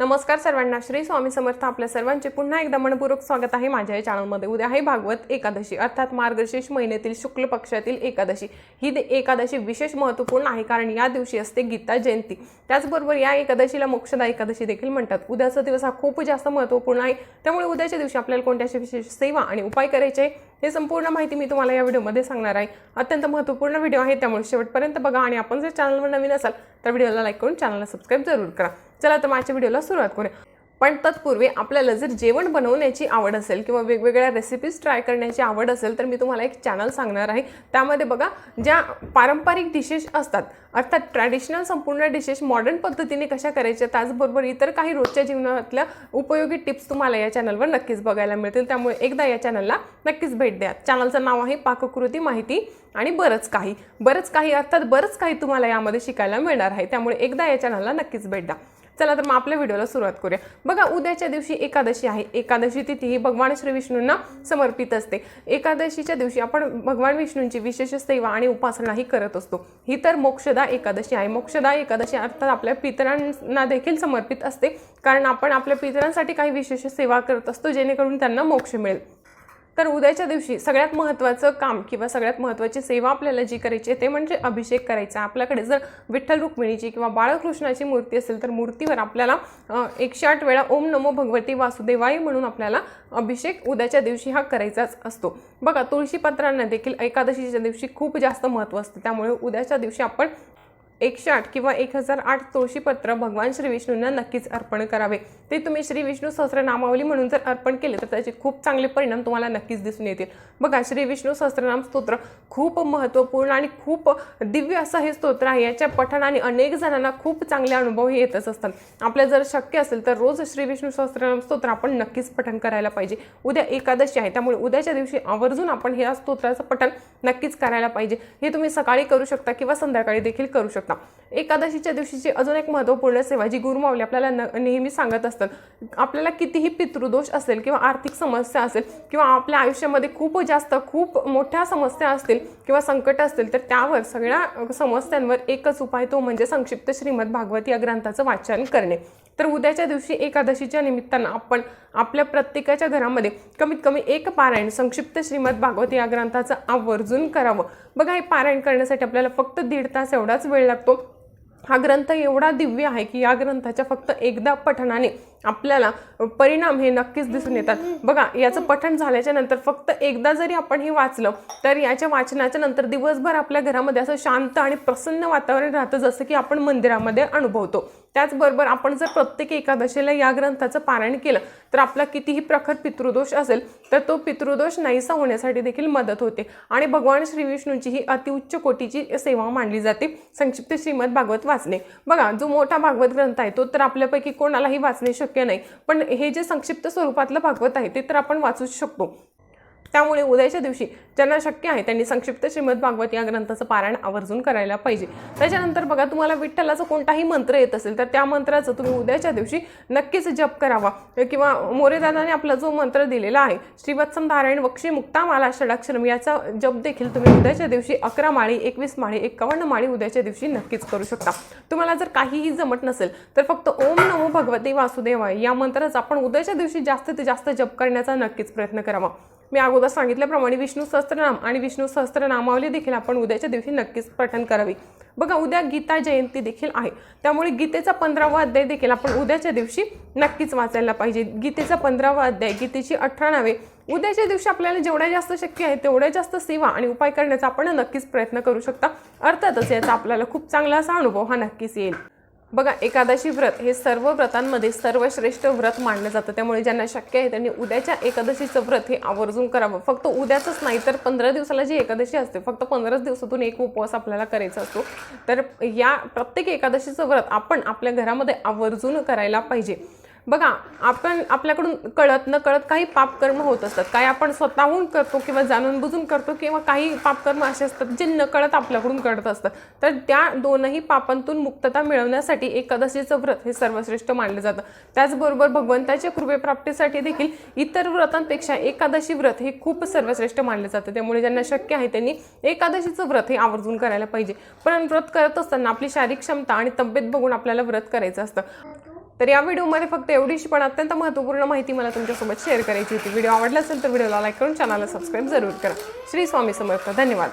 नमस्कार सर्वांना श्री स्वामी समर्थ आपल्या सर्वांचे पुन्हा एकदा मनपूर्वक स्वागत आहे माझ्या या चॅनलमध्ये उद्या आहे भागवत एकादशी अर्थात मार्गशीर्ष महिन्यातील शुक्ल पक्षातील एकादशी. ही एकादशी विशेष महत्त्वपूर्ण आहे कारण या दिवशी असते गीता जयंती. त्याचबरोबर या एकादशीला मोक्षदा एकादशी देखील म्हणतात. उद्याचा दिवस हा खूप जास्त महत्त्वपूर्ण आहे. त्यामुळे उद्याच्या दिवशी आपल्याला कोणत्या विशेष सेवा आणि उपाय करायचे हे संपूर्ण माहिती मी तुम्हाला या व्हिडिओमध्ये सांगणार आहे. अत्यंत महत्त्वपूर्ण व्हिडिओ आहे त्यामुळे शेवटपर्यंत बघा आणि आपण जर चॅनलवर नवीन असाल तर व्हिडिओला लाईक करून चॅनलला सबस्क्राईब जरूर करा. चला तर माझ्या व्हिडिओला सुरुवात करूया. पण तत्पूर्वी आपल्याला जर जेवण बनवण्याची आवड असेल किंवा वेगवेगळ्या रेसिपीज ट्राय करण्याची आवड असेल तर मी तुम्हाला एक चॅनल सांगणार आहे. त्यामध्ये बघा ज्या पारंपरिक डिशेस असतात अर्थात ट्रॅडिशनल संपूर्ण डिशेस मॉडर्न पद्धतीने कशा करायच्या त्याचबरोबर इतर काही रोजच्या जीवनातल्या उपयोगी टिप्स तुम्हाला या चॅनलवर नक्कीच बघायला मिळतील. त्यामुळे एकदा या चॅनलला नक्कीच भेट द्या. चॅनलचं नाव आहे पाककृती माहिती आणि बरंच काही. बरंच काही अर्थात बरंच काही तुम्हाला यामध्ये शिकायला मिळणार आहे. त्यामुळे एकदा या चॅनलला नक्कीच भेट द्या. चला तर मग आपल्या व्हिडिओला सुरुवात करूया. बघा उद्याच्या दिवशी एकादशी आहे. एकादशी तिथी ही भगवान श्री विष्णूंना समर्पित असते. एकादशीच्या दिवशी आपण भगवान विष्णूंची विशेष सेवा आणि उपासनाही करत असतो. ही तर मोक्षदा एकादशी आहे. मोक्षदा एकादशी अर्थात आपल्या पितरांना देखील समर्पित असते. कारण आपण आपल्या पितरांसाठी काही विशेष सेवा करत असतो जेणेकरून त्यांना मोक्ष मिळेल. तर उद्याच्या दिवशी सगळ्यात महत्त्वाचं काम किंवा सगळ्यात महत्त्वाची सेवा आपल्याला जी करायची आहे ते म्हणजे अभिषेक करायचा. आपल्याकडे जर विठ्ठल रुक्मिणीची किंवा बाळकृष्णाची मूर्ती असेल तर मूर्तीवर आपल्याला एकशे आठ वेळा ओम नमो भगवती वासुदेवाई म्हणून आपल्याला अभिषेक उद्याच्या दिवशी हा करायचाच असतो. बघा तुळशीपत्रांना देखील एकादशीच्या दिवशी खूप जास्त महत्त्व असतं. त्यामुळे उद्याच्या दिवशी आपण एकशे आठ किंवा एक हजार आठ तुळशीपत्र भगवान श्री विष्णूंना नक्कीच अर्पण करावे. ते तुम्ही श्री विष्णू सहस्रनामावली म्हणून जर अर्पण केले तर त्याचे खूप चांगले परिणाम तुम्हाला नक्कीच दिसून येतील. बघा श्री विष्णू सहस्रनाम स्तोत्र खूप महत्त्वपूर्ण आणि खूप दिव्य असं हे स्तोत्र आहे. याच्या पठणाने अनेक जणांना खूप चांगले अनुभव हे येतच असतात. आपल्या जर शक्य असेल तर रोज श्री विष्णू सहस्रनाम स्तोत्र आपण नक्कीच पठण करायला पाहिजे. उद्या एकादशी आहे त्यामुळे उद्याच्या दिवशी आवर्जून आपण ह्या स्तोत्राचं पठण नक्कीच करायला पाहिजे. हे तुम्ही सकाळी करू शकता किंवा संध्याकाळी देखील करू शकता. एकादशीच्या दिवशीची अजून एक महत्त्वपूर्ण सेवा जी गुरुमावली आपल्याला न नेहमी सांगत असतात आपल्याला कितीही पितृदोष असेल किंवा आर्थिक समस्या असेल किंवा आपल्या आयुष्यामध्ये खूप जास्त खूप मोठ्या समस्या असतील किंवा संकट असतील तर त्यावर सगळ्या समस्यांवर एकच उपाय तो म्हणजे संक्षिप्त श्रीमद भागवत या ग्रंथाचं वाचन करणे. तर उद्याच्या दिवशी एकादशीच्या निमित्तानं आपण आपल्या प्रत्येकाच्या घरामध्ये कमीत कमी एक पारायण संक्षिप्त श्रीमद भागवत या ग्रंथाचं आवर्जून करावं. बघा हे पारायण करण्यासाठी आपल्याला फक्त दीड तास एवढाच वेळ लागतो. हा ग्रंथ एवढा दिव्य आहे की या ग्रंथाच्या फक्त एकदा पठणाने आपल्याला परिणाम हे नक्कीच दिसून येतात. बघा याचं पठण झाल्याच्यानंतर फक्त एकदा जरी आपण हे वाचलं तर याच्या वाचनाच्या नंतर दिवसभर आपल्या घरामध्ये असं शांत आणि प्रसन्न वातावरण राहतं जसं की आपण मंदिरामध्ये अनुभवतो. त्याचबरोबर आपण जर प्रत्येक एकादशीला या ग्रंथाचं पारायण केलं तर आपला कितीही प्रखर पितृदोष असेल तर तो पितृदोष नाहीसा होण्यासाठी देखील मदत होते. आणि भगवान श्रीविष्णूची ही अतिउच्च कोटीची सेवा मानली जाते. संक्षिप्त श्रीमद भागवत वाचणे. बघा जो मोठा भागवत ग्रंथ आहे तो तर आपल्यापैकी कोणालाही वाचणे शक्य नाही. पण हे जे संक्षिप्त स्वरूपातलं भागवत आहे ते तर आपण वाचूच शकतो. त्यामुळे उद्याच्या दिवशी ज्यांना शक्य आहे त्यांनी संक्षिप्त श्रीमद भागवत या ग्रंथाचं पारायण आवर्जून करायला पाहिजे. त्याच्यानंतर बघा तुम्हाला विठ्ठलाचा कोणताही मंत्र येत असेल तर त्या मंत्राचं तुम्ही उद्याच्या दिवशी नक्कीच जप करावा. किंवा मोरेदादाने आपला जो मंत्र दिलेला आहे श्रीवत्सम धारायण वक्षी मुक्ता माला षडाक्षरम याचा जप देखील तुम्ही उद्याच्या दिवशी अकरा माळी एकवीस माळी एकावन्न माळी उद्याच्या दिवशी नक्कीच करू शकता. तुम्हाला जर काहीही जमत नसेल तर फक्त ओम नमो भगवते वासुदेवाय या मंत्राचा आपण उद्याच्या दिवशी जास्तीत जास्त जप करण्याचा नक्कीच प्रयत्न करावा. मी अगोदर सांगितल्याप्रमाणे विष्णू सहस्त्रनाम आणि विष्णू सहस्त्रनामावली देखील आपण उद्याच्या दिवशी नक्कीच पठण करावी. बघा उद्या गीता जयंती देखील आहे. त्यामुळे गीतेचा पंधरावा अध्याय देखील आपण उद्याच्या दिवशी नक्कीच वाचायला पाहिजे. गीतेचा पंधरावा अध्याय गीतेची अठरा नावे. उद्याच्या दिवशी आपल्याला जेवढ्या जास्त शक्य आहे तेवढ्या जास्त सेवा आणि उपाय करण्याचा आपण नक्कीच प्रयत्न करू शकता. अर्थातच याचा आपल्याला खूप चांगला असा अनुभव हा नक्कीच येईल. बघा एकादशी व्रत हे सर्व व्रतांमध्ये सर्वश्रेष्ठ व्रत मानलं जातं. त्यामुळे ज्यांना शक्य आहे त्यांनी उद्याच्या एकादशीचं व्रत हे आवर्जून करावं. फक्त उद्याचंच नाही तर पंधरा दिवसाला जी एकादशी असते फक्त पंधराच दिवसातून एक उपवास आपल्याला करायचा असतो. तर या प्रत्येक एकादशीचं व्रत आपण आपल्या घरामध्ये आवर्जून करायला पाहिजे. बघा आपण आपल्याकडून कळत न कळत काही पापकर्म होत असतात. काही आपण स्वतःहून करतो किंवा जाणून बुजून करतो किंवा काही पापकर्म असे असतात जे नकळत आपल्याकडून करत असतात. तर त्या दोनही पापांतून मुक्तता मिळवण्यासाठी एकादशीचं व्रत हे सर्वश्रेष्ठ मानलं जातं. त्याचबरोबर भगवंताच्या कृपेप्राप्तीसाठी देखील इतर व्रतांपेक्षा एकादशी व्रत हे खूप सर्वश्रेष्ठ मानलं जातं. त्यामुळे ज्यांना शक्य आहे त्यांनी एकादशीचं व्रत हे आवर्जून करायला पाहिजे. पण व्रत करत असताना आपली शारीरिक क्षमता आणि तब्येत बघून आपल्याला व्रत करायचं असतं. तर या व्हिडिओमध्ये फक्त एवढीशी पण अत्यंत महत्त्वपूर्ण माहिती मला तुमच्यासोबत शेअर करायची होती. व्हिडिओ आवडला असेल तर व्हिडिओला लाईक करून चॅनलला सबस्क्राईब जरूर करा. श्री स्वामी समर्थ. धन्यवाद.